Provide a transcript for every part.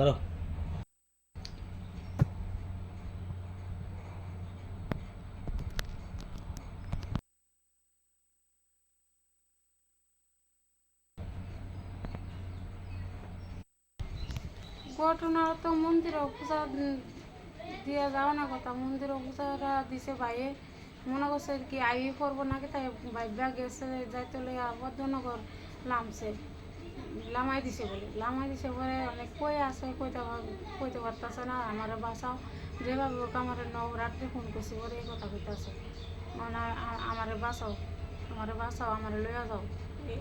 ধরো ঘটনা তো মন্দিরে পূজা দিয়া যাও না কথা। মন্দিরে পূজাটা দিছে বাইরে মনে করছে কি আই করব নাকি? তাই ভাইবা গেছে, যাইতে বদ্ধনগর লামছে লামাই দিছে বলে। লামাই দিছে বলে অনেক কই আছে কইতে কইতে পারতেছে না আমার বাসাও যেভাবে হোক আমার নবরাত্রি ফোন করছি পরে এই কথা কইতেছে। মানে আমার বাসাও আমার বাসাও আমার লইয়া যাও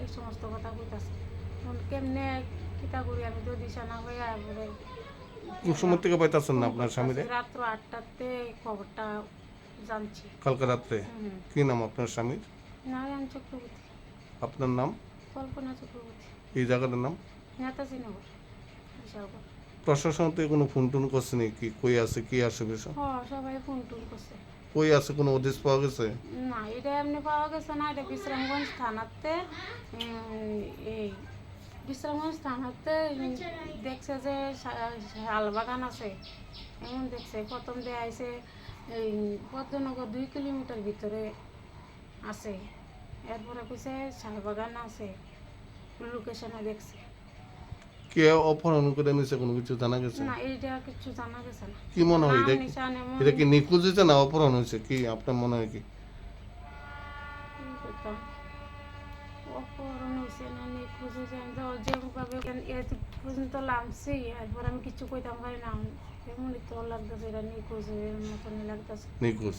এই সমস্ত কথা কইতাছে। কেমনে কিতা করি আমি তো দিশা না হইয়া কোন সময় থেকে পাইতেছেন না আপনার স্বামীরে? রাত্র আটটাতে খবরটা জানছি। কালকে রাত্রে? কি নাম আপনার স্বামীর? নারায়ণ চক্রবর্তী। আপনার নাম? কল্পনা চক্রবর্তী। এই জায়গাটার নাম? বিশালগড়। প্রশাসন থেকে কোনো ফোন টোন করছেনি কি কই আছে কি আসে বিষয়? হ সবাই ফোন টোন করছে। কই আছে কোনো উদ্দেশ্য পাওয়া গেছে? না এটা এমনি পাওয়া গেছে না এটা বিশ্রামগঞ্জ থানাতে এই বিশ্রামগঞ্জ থানাতে দেখছে যে শা- শালবাগান আছে। এমন দেখছে প্রথম দিয়ে আইছে এই পদ্মনগর দুই কিলোমিটার ভিতরে আছে। এরপরে কইছে শালবাগান আছে। লোকেশনে দেখছে। কে অপহরণ করে নিছে কোনো কিছু জানা গেছে? না এইটা কিছু জানা গেছে না। কি মনে হয়? এটা নাম কি- নিশান এমন এটা কি নিখোঁজ হয়েছে না অপহরণ হয়েছে? কি আপনার মনে হয় কি? কি করতাম? অপহরণ হয়েছে না তো যেভাবে এত পর্যন্ত লামছি এরপর আমি কিছু কইতাম পারি না। এমনই তো লাগতেছে এটা নিখোঁজ এর মতনই লাগতেছে। নিখোঁজ?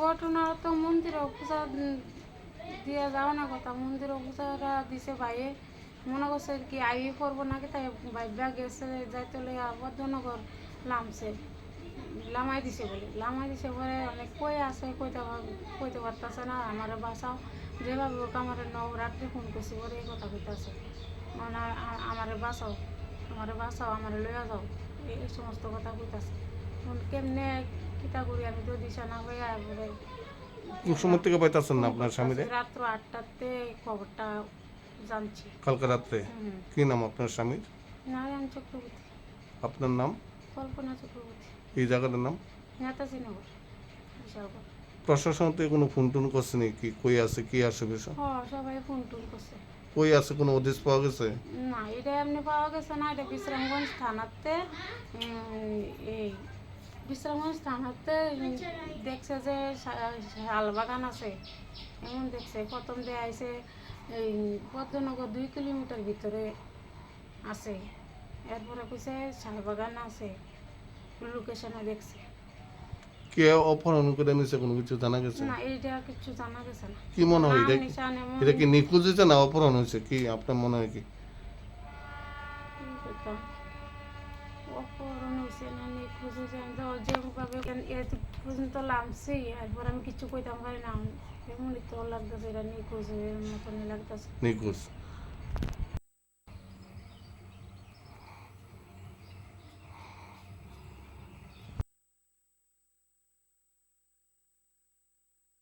ঘটনা তো মন্দিরে পূজা দিয়া যাও না কথা। মন্দিরে পূজাটা দিছে বাইরে মনে করছে কি আই করব নাকি? তাই ভাইবা গেছে যাইতে বদ্ধনগর লামছে লামাই দিছে বলে। লামাই দিছে পরে অনেক কই আছে? কইতে কইতে পারতেছে না? আমার বাসাও যেভাবে হোক আমার নবরাত্রি ফোন করছি পরে এই কথা কইতাছে। মানে আমার বাসাও আমার বাসাও আমার লইয়া যাও। এই সমস্ত কথা কইতাছে। কেমনে কিতা করি? আমি তো দিশা না পরে কোন সময় থেকে পাইতেছেন না আপনার স্বামীরে? রাত্র আটটাতে খবরটা জানছি। কালকে রাত্রে? কি নাম আপনার স্বামীর? নারায়ণ চক্রবর্তী। আপনার নাম? কল্পনা চক্রবর্তী। এই জায়গাটার নাম? নেতাজি নগর বিশালগড়। প্রশাসন থেকে কোনো ফোন টোন করছেনি কি কই আছে কি আসে বিষয়? হ সবাই ফোন টোন করছে। কই আছে কোনো উদ্দেশ্য পাওয়া গেছে? না এটা এমনি পাওয়া গেছে না এটা বিশ্রামগঞ্জ থানাতে এই বিশ্রামগঞ্জ থানাতে উম, দেখছে যে শাল বাগান আছে। এমন দেখছে প্রথম দিয়ে আইছে এই পদ্মনগর দুই কিলোমিটার ভিতরে আছে। এরপরে কইছে শাল বাগান আছে। লোকেশনে দেখছে। কে অপহরণ করে নিছে কোনো কিছু জানা গেছে? না এইটা কিছু জানা গেছে না। কি মনে হয় এটা নাম কি- নিশান এমন এটা কি নিখোঁজ হয়েছে না অপহরণ হয়েছে? কি আপনার মনে হয় কি? কি করতাম? অপহরণ হয়েছে না। নিখোঁজ হয়েছে আমি তো যেভাবে এত পর্যন্ত লামছি এরপর আমি কিছু কইতাম পারি না। এমনই তো লাগতেছে এটা নিখোঁজ এর মতনই লাগতেছে। নিখোঁজ।